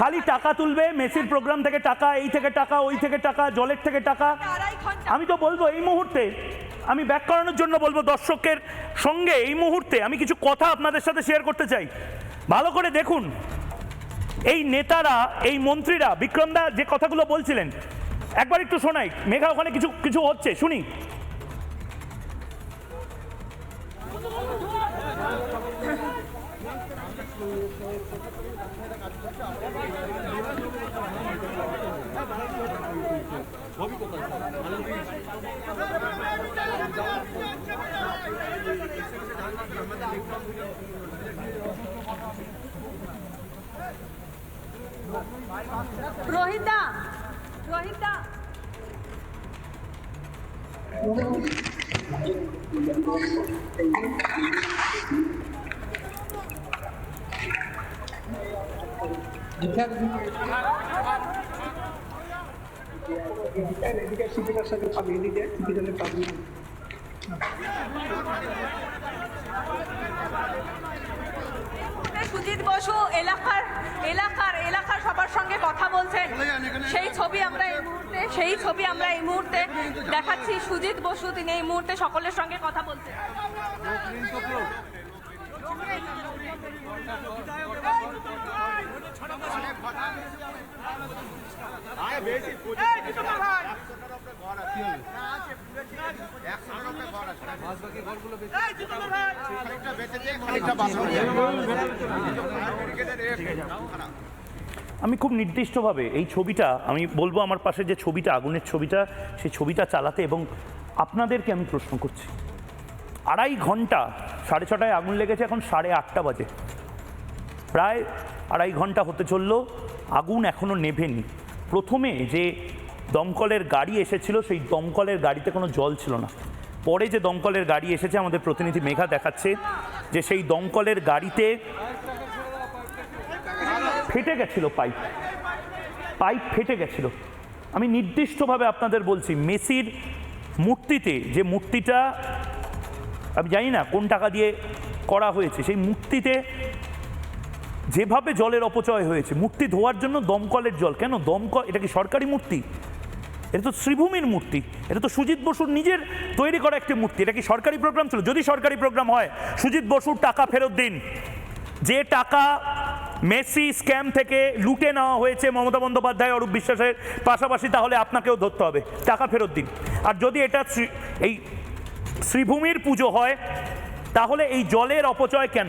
খালি টাকা তুলবে মেসির প্রোগ্রাম থেকে টাকা এই থেকে টাকা ওই থেকে টাকা জলের থেকে টাকা। আমি তো বলব এই মুহূর্তে আমি ব্যাক করানোর জন্য বলব দর্শকের সঙ্গে এই মুহূর্তে আমি কিছু কথা আপনাদের সাথে শেয়ার করতে চাই। ভালো করে দেখুন এই নেতারা এই মন্ত্রীরা বিক্রমদা যে কথাগুলো বলছিলেন একবার একটু শোনাই। মেঘা ওখানে কিছু কিছু হচ্ছে শুনি। রোহিত দা রোহিত। দা সুজিত বসু এলাকার এলাকার এলাকার সবার সঙ্গে কথা বলছেন। সেই ছবি আমরা সেই ছবি আমরা এই মুহূর্তে দেখাচ্ছি। সুজিত বসু, তিনি এই মুহূর্তে সকলের সঙ্গে কথা বলছেন। আমি খুব নির্দিষ্টভাবে এই ছবিটা, আমি বলব আমার পাশে যে ছবিটা, আগুনের ছবিটা, সেই ছবিটা চালাতে এবং আপনাদেরকে আমি প্রশ্ন করছি। আড়াই ঘণ্টা, সাড়ে ছটায় আগুন লেগেছে, এখন সাড়ে আটটা বাজে। প্রায় আড়াই ঘণ্টা হতে চলল, আগুন এখনও নেভেনি। প্রথমে যে দমকলের গাড়ি এসেছিল, সেই দমকলের গাড়িতে কোনো জল ছিল না। পরে যে দমকলের গাড়ি এসেছে, আমাদের প্রতিনিধি মেঘা দেখাচ্ছে যে সেই দমকলের গাড়িতে ফেটে গেছিল পাইপ। পাইপ ফেটে গেছিল। আমি নির্দিষ্টভাবে আপনাদের বলছি, মেসির মূর্তিতে যে মূর্তিটা, আমি জানি না কোন টাকা দিয়ে করা হয়েছে, সেই মূর্তিতে যেভাবে জলের অপচয় হয়েছে, মূর্তি ধোয়ার জন্য দমকলের জল। কেন? দমকল, এটা কি সরকারি মূর্তি? এটা তো শ্রীভূমির মূর্তি। এটা তো সুজিত বসুর নিজের তৈরি করা একটি মূর্তি। এটা কি সরকারি প্রোগ্রাম ছিল? যদি সরকারি প্রোগ্রাম হয়, সুজিত বসুর টাকা ফেরত দিন। যে টাকা মেসি স্ক্যাম থেকে লুটে নেওয়া হয়েছে মমতা বন্দ্যোপাধ্যায়, অরূপ বিশ্বাসের পাশাপাশি, তাহলে আপনাকেও ধরতে হবে। টাকা ফেরত দিন। আর যদি এটা এই শ্রীভূমির পুজো হয়, তাহলে এই জলের অপচয় কেন?